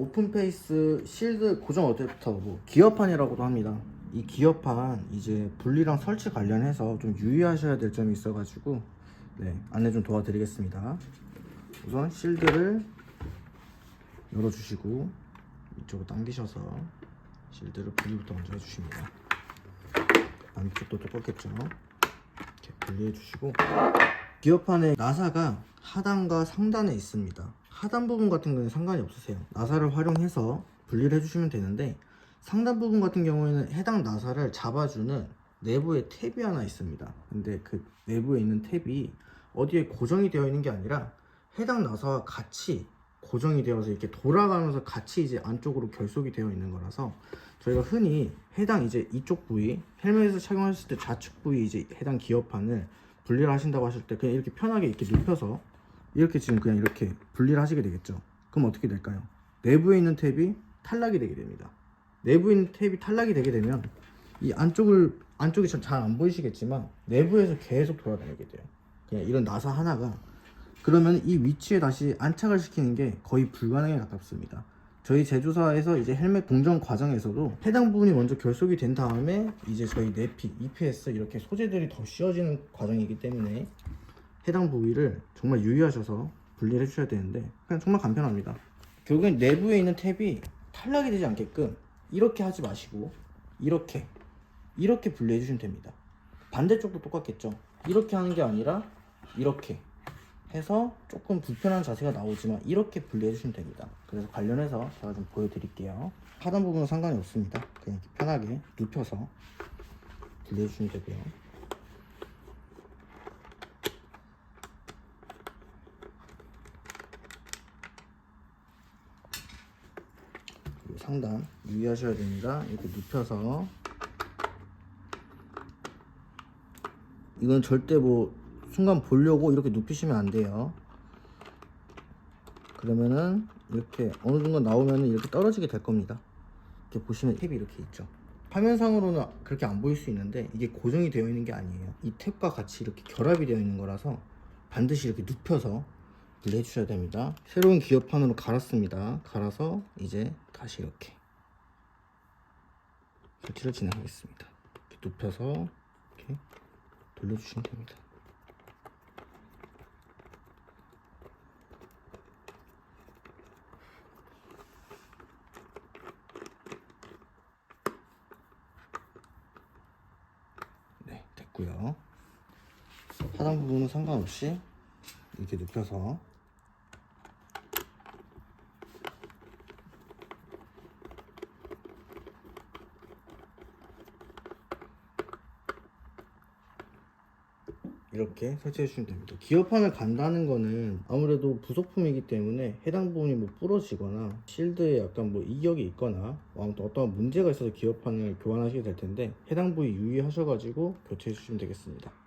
오픈페이스 실드 고정 어댑터 뭐 기어판이라고도 합니다. 이 기어판 이제 분리랑 설치 관련해서 좀 유의하셔야 될 점이 있어가지고 네 안내 좀 도와드리겠습니다. 우선 실드를 열어주시고 이쪽으로 당기셔서 실드를 분리부터 먼저 해주십니다. 안쪽도 똑같겠죠. 이렇게 분리해 주시고 기어판의 나사가 하단과 상단에 있습니다. 하단 부분 같은 경우는 상관이 없으세요. 나사를 활용해서 분리를 해주시면 되는데 상단 부분 같은 경우에는 해당 나사를 잡아주는 내부에 탭이 하나 있습니다. 근데 그 내부에 있는 탭이 어디에 고정이 되어 있는 게 아니라 해당 나사와 같이 고정이 되어서 이렇게 돌아가면서 같이 이제 안쪽으로 결속이 되어 있는 거라서 저희가 흔히 해당 이제 이쪽 부위 헬멧을 착용하실 때 좌측 부위 이제 해당 기어판을 분리를 하신다고 하실 때 그냥 이렇게 편하게 이렇게 눕혀서 이렇게 지금 그냥 이렇게 분리를 하시게 되겠죠. 그럼 어떻게 될까요? 내부에 있는 탭이 탈락이 되게 됩니다. 내부에 있는 탭이 탈락이 되게 되면 이 안쪽을 안쪽이 잘 안 보이시겠지만 내부에서 계속 돌아다니게 돼요. 그냥 이런 나사 하나가 그러면 이 위치에 다시 안착을 시키는 게 거의 불가능에 가깝습니다. 저희 제조사에서 이제 헬멧 공정 과정에서도 해당 부분이 먼저 결속이 된 다음에 이제 저희 내피, EPS 이렇게 소재들이 더 씌워지는 과정이기 때문에 해당 부위를 정말 유의하셔서 분리를 해주셔야 되는데 그냥 정말 간편합니다. 결국엔 내부에 있는 탭이 탈락이 되지 않게끔 이렇게 하지 마시고 이렇게 이렇게 분리해 주시면 됩니다. 반대쪽도 똑같겠죠. 이렇게 하는 게 아니라 이렇게 해서 조금 불편한 자세가 나오지만 이렇게 분리해 주시면 됩니다. 그래서 관련해서 제가 좀 보여드릴게요. 하단 부분은 상관이 없습니다. 그냥 편하게 눕혀서 분리해 주시면 되고요. 그리고 상단 유의하셔야 됩니다. 이렇게 눕혀서 이건 절대 뭐 순간 보려고 이렇게 눕히시면 안 돼요. 그러면은 이렇게 어느 정도 나오면 이렇게 떨어지게 될 겁니다. 이렇게 보시면 탭이 이렇게 있죠. 화면상으로는 그렇게 안 보일 수 있는데 이게 고정이 되어 있는 게 아니에요. 이 탭과 같이 이렇게 결합이 되어 있는 거라서 반드시 이렇게 눕혀서 분리해 주셔야 됩니다. 새로운 기어판으로 갈았습니다. 갈아서 이제 다시 이렇게 설치를 진행하겠습니다. 이렇게 눕혀서 이렇게 돌려주시면 됩니다. 네, 됐고요. 하단 부분은 상관없이 이렇게 눕혀서 이렇게 설치해 주시면 됩니다. 기어판을 간다는 거는 아무래도 부속품이기 때문에 해당 부분이 뭐 부러지거나 실드에 약간 뭐 이격이 있거나 뭐 아무튼 어떠한 문제가 있어서 기어판을 교환하시게 될 텐데 해당 부위 유의하셔가지고 교체해 주시면 되겠습니다.